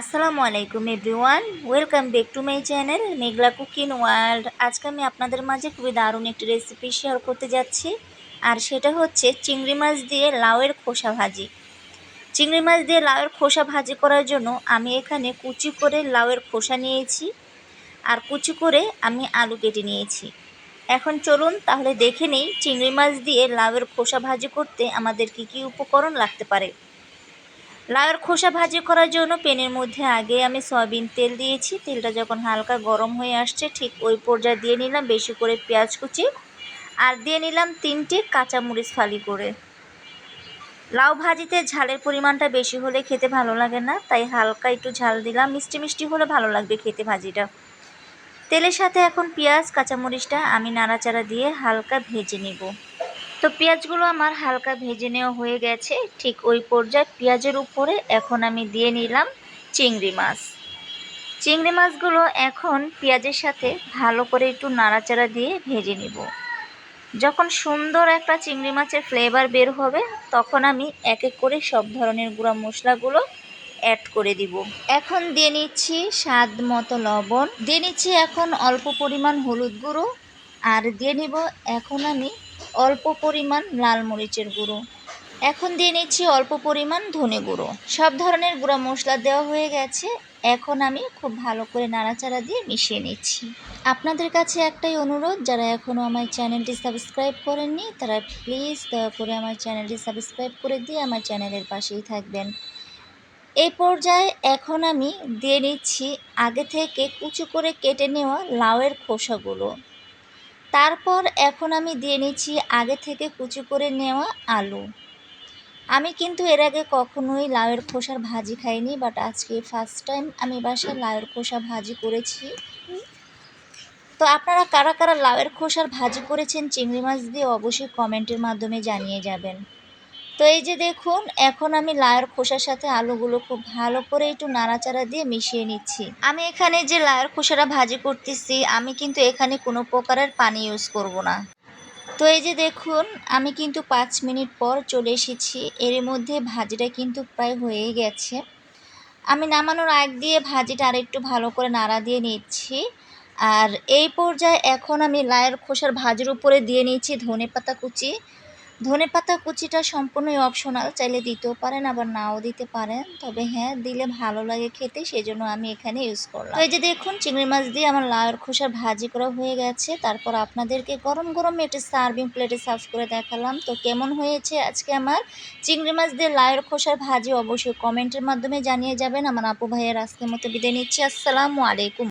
আসসালামু আলাইকুম everyone, welcome back to my channel Meghla cooking world. আজকে আমি আপনাদের মাঝে খুবই দারুণ একটি রেসিপি শেয়ার করতে যাচ্ছি, আর সেটা হচ্ছে চিংড়ি মাছ দিয়ে লাউয়ের খোসা ভাজি। চিংড়ি মাছ দিয়ে লাউয়ের খোসা ভাজি করার জন্য আমি এখানে কুচি করে লাউয়ের খোসা নিয়েছি, আর কুচি করে আমি আলু কেটে নিয়েছি। এখন চলুন তাহলে দেখে নেই চিংড়ি মাছ দিয়ে লাউয়ের খোসা ভাজি করতে আমাদের কি কি উপকরণ লাগতে পারে। লাউয়ের খোসা ভাজি করার জন্য পেনের মধ্যে আগে আমি সয়াবিন তেল দিয়েছি। তেলটা যখন হালকা গরম হয়ে আসছে, ঠিক ওই পর্যায়ে দিয়ে নিলাম বেশি করে পেঁয়াজ কুচি। আর দিয়ে নিলাম তিনটে কাঁচামরিচ ফালি করে। লাউ ভাজিতে ঝালের পরিমাণটা বেশি হলে খেতে ভালো লাগে না, তাই হালকা একটু ঝাল দিলাম। মিষ্টি মিষ্টি হলে ভালো লাগবে খেতে ভাজিটা। তেলের সাথে এখন পেঁয়াজ, কাঁচামরিচটা আমি নাড়াচাড়া দিয়ে হালকা ভেজে নেব। তো পেঁয়াজগুলো আমার হালকা ভেজে নেওয়া হয়ে গেছে। ঠিক ওই পর্যায়ে পেঁয়াজের উপরে এখন আমি দিয়ে নিলাম চিংড়ি মাছ। চিংড়ি মাছগুলো এখন পেঁয়াজের সাথে ভালো করে একটু নাড়াচাড়া দিয়ে ভেজে নিব। যখন সুন্দর একটা চিংড়ি মাছের ফ্লেভার বের হবে, তখন আমি এক এক করে সব ধরনের গুঁড়া মশলাগুলো অ্যাড করে দিব। এখন দিয়ে নিচ্ছি স্বাদ মতো লবণ। দিয়ে নিচ্ছি এখন অল্প পরিমাণ হলুদ গুঁড়ো। আর দিয়ে নিব এখন আমি অল্প পরিমাণ লাল মরিচের গুঁড়ো। এখন দিয়ে নিচ্ছি অল্প পরিমাণ ধনে গুঁড়ো। সব ধরনের গুঁড়া মশলা দেওয়া হয়ে গেছে। এখন আমি খুব ভালো করে নাড়াচাড়া দিয়ে মিশিয়ে নিচ্ছি। আপনাদের কাছে একটাই অনুরোধ, যারা এখনও আমার চ্যানেলটি সাবস্ক্রাইব করেননি, তারা প্লিজ দয়া করে আমার চ্যানেলটি সাবস্ক্রাইব করে দিয়ে আমার চ্যানেলের পাশেই থাকবেন। এই পর্যায়ে এখন আমি দিয়ে নিচ্ছি আগে থেকে কুচু করে কেটে নেওয়া লাউয়ের খোসাগুলো। তারপর এখন আমি দিয়ে নিচ্ছি আগে থেকে কুচি করে নেওয়া আলু। আমি কিন্তু এর আগে কখনোই লাউয়ের খোসার ভাজি খাইনি বাট আজকে ফার্স্ট টাইম আমি বাসায় লাউয়ের খোসা ভাজি করেছি। তো আপনারা কারা কারা লাউয়ের খোসার ভাজি করেছেন চিংড়ি মাছ দিয়ে অবশ্যই কমেন্টের মাধ্যমে জানিয়ে যাবেন। তো এই যে দেখুন, এখন আমি লায়ের খোসার সাথে আলুগুলো খুব ভালো করে একটু নাড়াচাড়া দিয়ে মিশিয়ে নিচ্ছি। আমি এখানে যে লায়ের খোসাটা ভাজি করতেছি, আমি কিন্তু এখানে কোনো প্রকারের পানি ইউজ করব না। তো এই যে দেখুন, আমি কিন্তু পাঁচ মিনিট পর চলে এসেছি। এর মধ্যে ভাজিটা কিন্তু প্রায় হয়ে গেছে। আমি নামানোর আগ দিয়ে ভাজিটা আরেকটু ভালো করে নাড়া দিয়ে নিচ্ছি। আর এই পর্যায়ে এখন আমি লায়ের খোসার ভাজির উপরে দিয়ে নিচ্ছি ধনে পাতা কুচি। ধনে পাতা কুচিটা সম্পূর্ণই অপশনাল চাইলে দিতেও পারেন, আবার নাও দিতে পারেন। তবে হ্যাঁ দিলে ভালো লাগে খেতে, সেজন্য আমি এখানে ইউজ করলাম। এই যে দেখুন, চিংড়ি মাছ দিয়ে আমার লাউয়ের খোসার ভাজি করা হয়ে গেছে। তারপর আপনাদেরকে গরম গরম একটি সার্ভিং প্লেটে সার্ভ করে দেখালাম। তো কেমন হয়েছে আজকে আমার? চিংড়ি মাছ দিয়ে লাউয়ের খোসার ভাজি অবশ্যই কমেন্টের মাধ্যমে জানিয়ে যাবেন। আমার আপু ভাইয়ের আজকের মতো বিদায় নিচ্ছি। আসসালামু আলাইকুম।